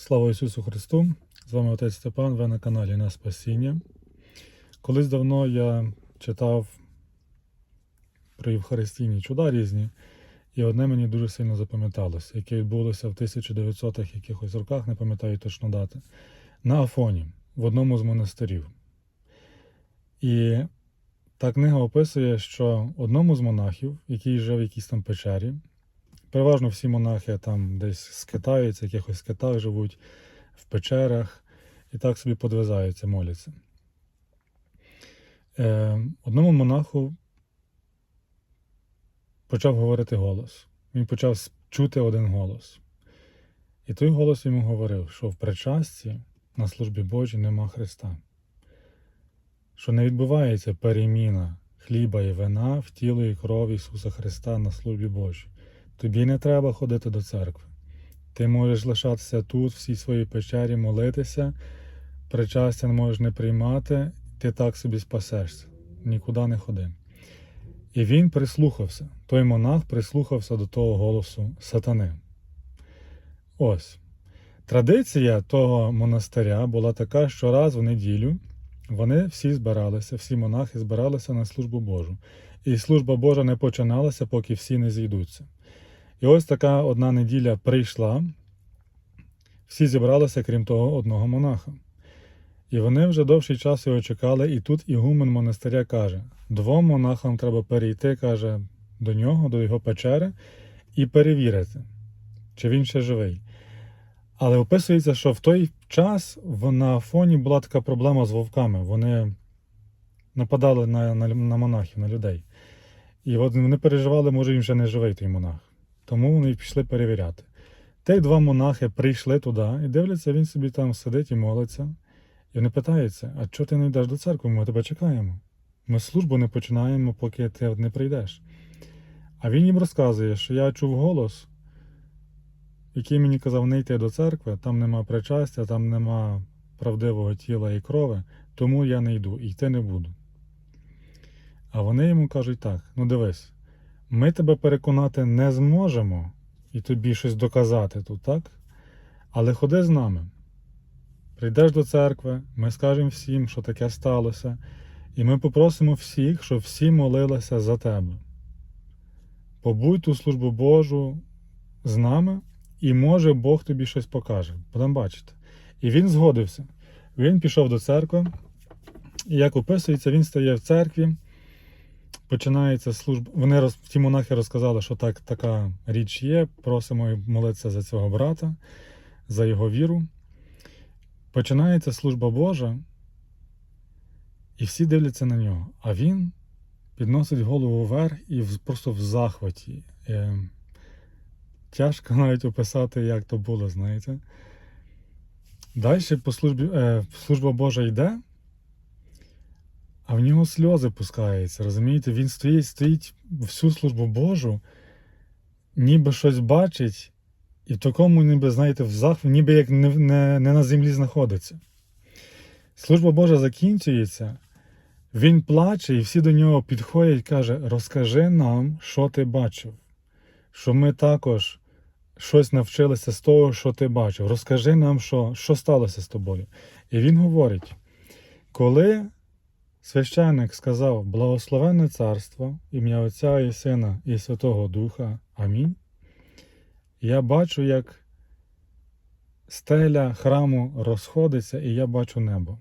Слава Ісусу Христу! З вами отець Степан, ви на каналі На Спасіння. Колись давно я читав про Євхаристійні чуда різні, і одне мені дуже сильно запам'яталося, яке відбулося в 1900-х якихось роках, не пам'ятаю точно дати, на Афоні, в одному з монастирів. І та книга описує, що одному з монахів, який жив в якійсь там печері, Переважно всі монахи там десь скитаються, в якихось скитах живуть, в печерах і так собі подвизаються, моляться. Е, одному монаху почав говорити голос. Він почав чути один голос. І той голос йому говорив, що в причасті на службі Божій нема Христа, що не відбувається переміна хліба і вина в тіло і кров Ісуса Христа на службі Божій. Тобі не треба ходити до церкви. Ти можеш лишатися тут, в цій своїй печері, молитися, причастя можеш не приймати, ти так собі спасешся. Нікуди не ходи. І він прислухався. Той монах прислухався до того голосу сатани. Ось. Традиція того монастиря була така, що раз в неділю вони всі збиралися, всі монахи збиралися на службу Божу. І служба Божа не починалася, поки всі не зійдуться. І ось така одна неділя прийшла, всі зібралися, крім того одного монаха. І вони вже довший час його чекали, і тут ігумен монастиря каже: двом монахам треба перейти, каже, до нього, до його печери, і перевірити, чи він ще живий. Але описується, що в той час на фоні була така проблема з вовками. Вони нападали на, на, на монахів, на людей. І от вони переживали, може він вже не живий той монах. Тому вони пішли перевіряти. Ті два монахи прийшли туди і дивляться, він собі там сидить і молиться. І вони питаються: а чого ти не йдеш до церкви? Ми тебе чекаємо. Ми службу не починаємо, поки ти не прийдеш. А він їм розказує, що я чув голос, який мені казав не йти до церкви, там нема причастя, там нема правдивого тіла і крови, тому я не йду і йти не буду. А вони йому кажуть так: ну дивись, ми тебе переконати не зможемо і тобі щось доказати тут, так? Але ходи з нами. Прийдеш до церкви, ми скажемо всім, що таке сталося, і ми попросимо всіх, щоб всі молилися за тебе. Побудь ту службу Божу з нами, і може Бог тобі щось покаже. Будемо бачити. І він згодився. Він пішов до церкви, і як описується, він стає в церкві починається служба. Вони роз... ті монахи розказали, що так, така річ є. Просимо молитися за цього брата, за його віру. Починається служба Божа, і всі дивляться на нього. А він підносить голову вверх і просто в захваті. Е, тяжко навіть описати, як то було, знаєте. Далі по службі, е, служба Божа йде. А в нього сльози пускаються, розумієте? Він стоїть, стоїть всю службу Божу, ніби щось бачить, і в такому, ніби, знаєте, в захваті, ніби як не, не, не на землі знаходиться. Служба Божа закінчується, він плаче, і всі до нього підходять і каже: розкажи нам, що ти бачив, що ми також щось навчилися з того, що ти бачив. Розкажи нам, що, що сталося з тобою. І він говорить: коли. Священник сказав: Благословенне царство, ім'я Отця і Сина і Святого Духа. Амінь. Я бачу, як стеля храму розходиться, і я бачу небо.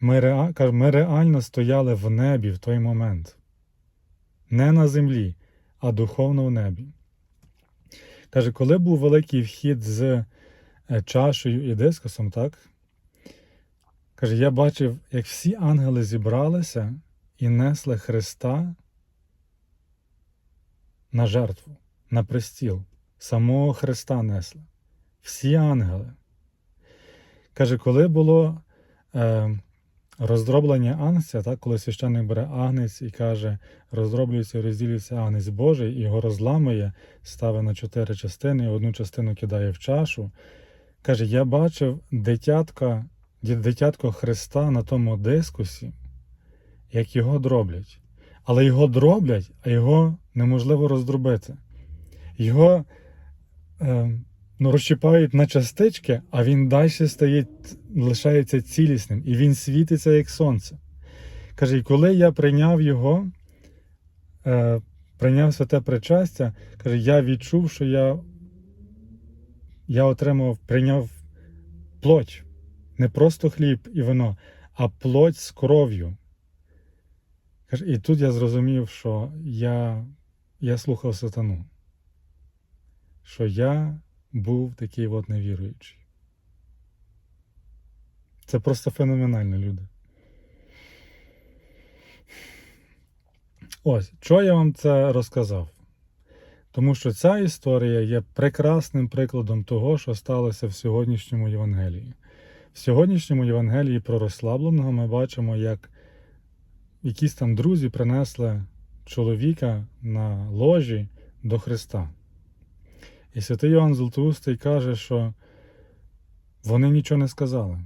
Ми, реа... ми реально стояли в небі в той момент. Не на землі, а духовно в небі. Каже, коли був великий вхід з е, чашею і дискусом, так? Каже, я бачив, як всі ангели зібралися і несли Христа на жертву, на престіл. Самого Христа несли. Всі ангели. Каже, коли було е, роздроблення агнця, так, коли священник бере агнець і каже, роздроблюється і розділюється агнець Божий, і його розламує, ставить на чотири частини, і одну частину кидає в чашу. Каже, я бачив дитятка дитятко Христа на тому дискусі, як його дроблять. Але його дроблять, а його неможливо роздробити. Його е, ну, розчіпають на частички, а він далі стає, лишається цілісним, і він світиться як сонце. Каже, коли я прийняв його, е, прийняв святе причастя, каже, я відчув, що я, я отримав, прийняв плоть. Не просто хліб і вино, а плоть з кров'ю. І тут я зрозумів, що я, я слухав сатану, що я був такий от невіруючий. Це просто феноменально, люди. Ось, що я вам це розказав? Тому що ця історія є прекрасним прикладом того, що сталося в сьогоднішньому Євангелії. В сьогоднішньому Євангелії про розслабленого ми бачимо, як якісь там друзі принесли чоловіка на ложі до Христа. І святий Йоанн Золотоустий каже, що вони нічого не сказали,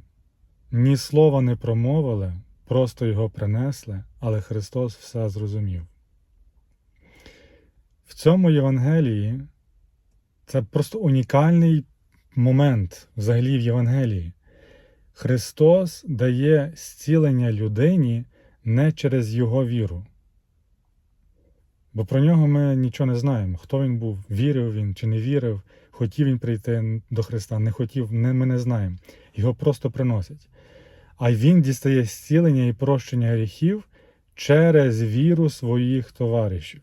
ні слова не промовили, просто його принесли, але Христос все зрозумів. В цьому Євангелії це просто унікальний момент взагалі в Євангелії. Христос дає зцілення людині не через його віру. Бо про нього ми нічого не знаємо. Хто він був, вірив він чи не вірив, хотів він прийти до Христа, не хотів, не, ми не знаємо. Його просто приносять. А він дістає зцілення і прощення гріхів через віру своїх товаришів.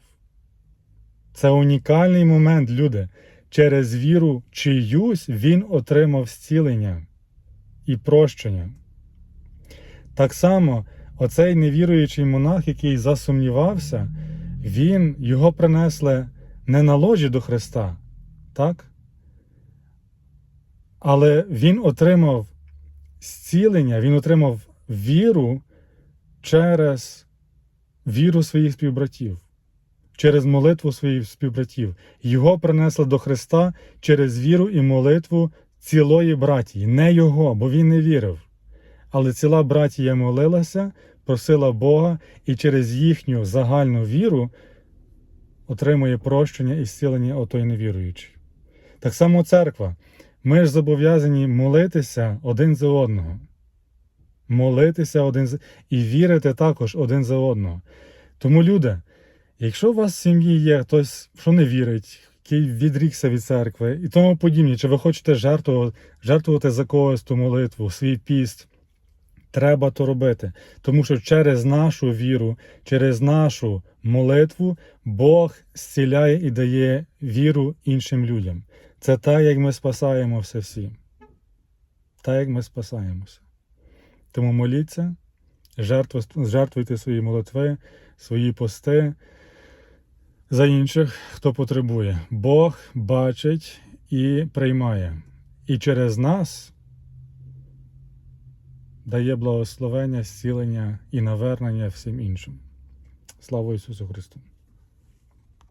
Це унікальний момент, люди. Через віру чиюсь він отримав зцілення і прощення. Так само, оцей невіруючий монах, який засумнівався, він, його принесли не на ложі до Христа, так? Але він отримав зцілення, він отримав віру через віру своїх співбратів, через молитву своїх співбратів. Його принесли до Христа через віру і молитву цілої братії, не його, бо він не вірив. Але ціла братія молилася, просила Бога і через їхню загальну віру отримує прощення і зцілення отой невіруючий. Так само церква. Ми ж зобов'язані молитися один за одного. Молитися один за і вірити також один за одного. Тому, люди, якщо у вас в сім'ї є хтось, що не вірить, який відрікся від церкви і тому подібне, чи ви хочете жертвувати, жертвувати за когось ту молитву, свій піст, треба то робити. Тому що через нашу віру, через нашу молитву Бог зціляє і дає віру іншим людям. Це так, як ми спасаємося всі. Так, як ми спасаємося. Тому моліться, жертву- жертвуйте свої молитви, свої пости за інших, хто потребує. Бог бачить і приймає. І через нас дає благословення, зцілення і навернення всім іншим. Слава Ісусу Христу!